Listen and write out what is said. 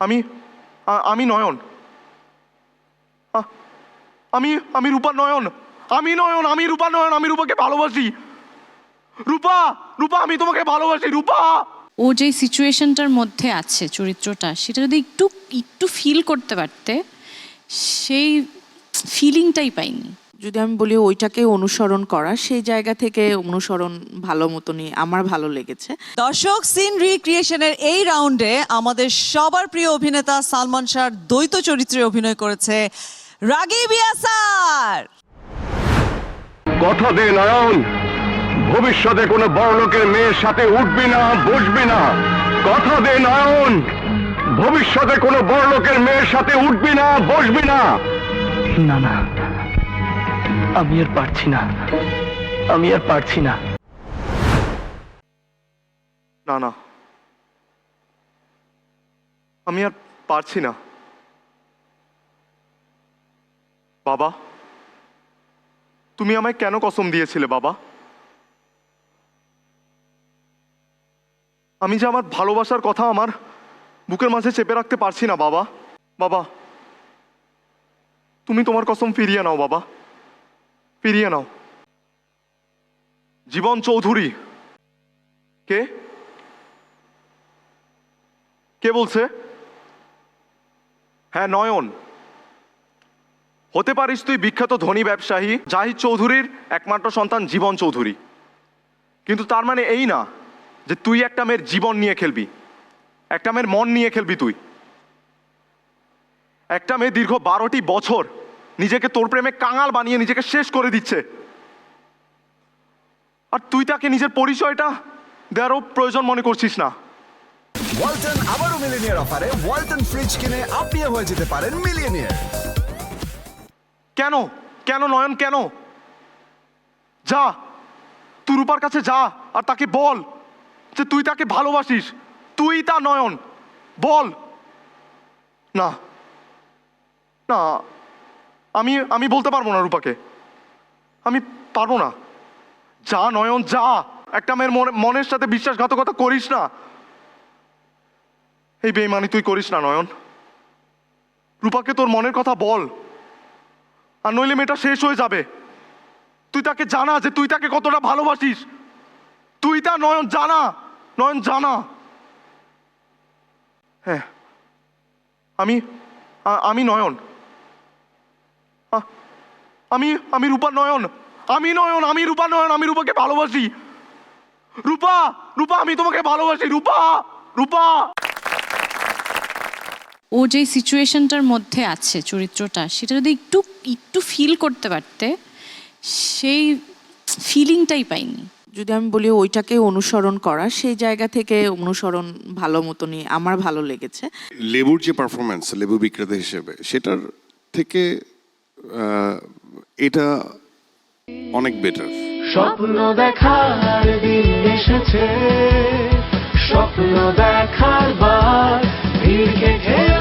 আমি আমি নয়ন। আমি আমি রূপা নয়ন। আমি নয়ন, আমি রূপা নয়ন, আমি রূপাকে ভালোবাসি। রূপা রূপা, আমি তোমাকে ভালোবাসি, রূপা। ও যে সিচুয়েশনটার মধ্যে আছে চরিত্রটা, সেটা যদি একটু একটু ফিল করতে পারতে, সেই ফিলিংটাই পাইনি। যদি আমি বলি ওইটাকে অনুসরণ করা সেই জায়গা থেকে অনুসরণ ভালো মতনই আমার ভালো লেগেছে। দর্শক সিন রিক্রিয়েশনের এই রাউন্ডে আমাদের সবার প্রিয় অভিনেতা সালমান শাহর দ্বৈত চরিত্রে অভিনয় করেছে রাগিব ইয়াসার। কথা দে নয়ন ভবিষ্যতে কোনো বড়লোকের মেয়ের সাথে উঠবি না বসবি না। কথা দে নয়ন ভবিষ্যতে কোনো বড়লোকের মেয়ের সাথে উঠবি না বসবি না। না না। আমি আর পারছি না। আমি আর পারছি না। না না। আমি আর পারছি না। বাবা, তুমি আমায় কেন কসম দিয়েছিলে, বাবা? আমি যে আমার ভালোবাসার কথা আমার বুকের মাঝে চেপে রাখতে পারছি না, বাবা। বাবা, তুমি তোমার কসম ফিরিয়ে নাও, বাবা। ফিরিয়ে নাও। জীবন চৌধুরী। কে? কে বলছে? হ্যাঁ নয়ন। হতে পারিস তুই বিখ্যাত ধনী ব্যবসায়ী জাহিদ চৌধুরীর একমাত্র সন্তান জীবন চৌধুরী। কিন্তু তার মানে এই না যে তুই একটা মেয়ের জীবন নিয়ে খেলবি। একটা মেয়ের মন নিয়ে খেলবি তুই। একটা মেয়ে দীর্ঘ বারোটি বছর নিজেকে তোর প্রেমে কাঙাল বানিয়ে নিজেকে শেষ করে দিচ্ছে। আর তুই তাকে নিজের পরিচয়টা দেওয়ারও প্রয়োজন মনে করছিস না। ওয়ালটন আবারও মিলিনিয়ার অফারে ওয়ালটন ফ্রিজ কিনে আপনিও হয়ে যেতে পারেন মিলিয়নিয়ার। কেন? কেন নয়ন কেন? যা তুই রূপার কাছে যা আর তাকে বল যে তুই তাকে ভালোবাসিস। তুই তা নয়ন বল। না না। আমি আমি বলতে পারব না রূপাকে। আমি পারব না। যা নয়ন, যা। একটা মেয়ের মনে- মনের সাথে বিশ্বাসঘাতকতা করিস না। এই বেইমানি তুই করিস না, নয়ন। রূপাকে তোর মনের কথা বল। আর নইলে মেয়েটা শেষ হয়ে যাবে। তুই তাকে জানা যে তুই তাকে কতটা ভালোবাসিস। তুই তা নয়ন জানা। নয়ন জানা। হ্যাঁ। আমি আমি নয়ন। আমি আমি রূপা নয়ন। আমি নয়ন আমি রূপা নয়ন আমি রূপাকে ভালোবাসি। রূপা রূপা আমি তোমাকে ভালোবাসি রূপা রূপা। ও যে সিচুয়েশনটার মধ্যে আছে চরিত্রটা সেটা যদি একটু একটু ফিল করতে পারতে সেই ফিলিংটাই পাইনি। যদি আমি বলি ওইটাকে অনুসরণ করা সেই জায়গা থেকে অনুসরণ ভালো মতনই আমার ভালো লেগেছে। লেবুর যে পারফরমেন্স লেবু বিক্রেতা হিসেবে সেটার থেকে এটা অনেক বেটার স্বপ্ন দেখার দিন এসেছে স্বপ্ন দেখার বার ভিড়কে ঘের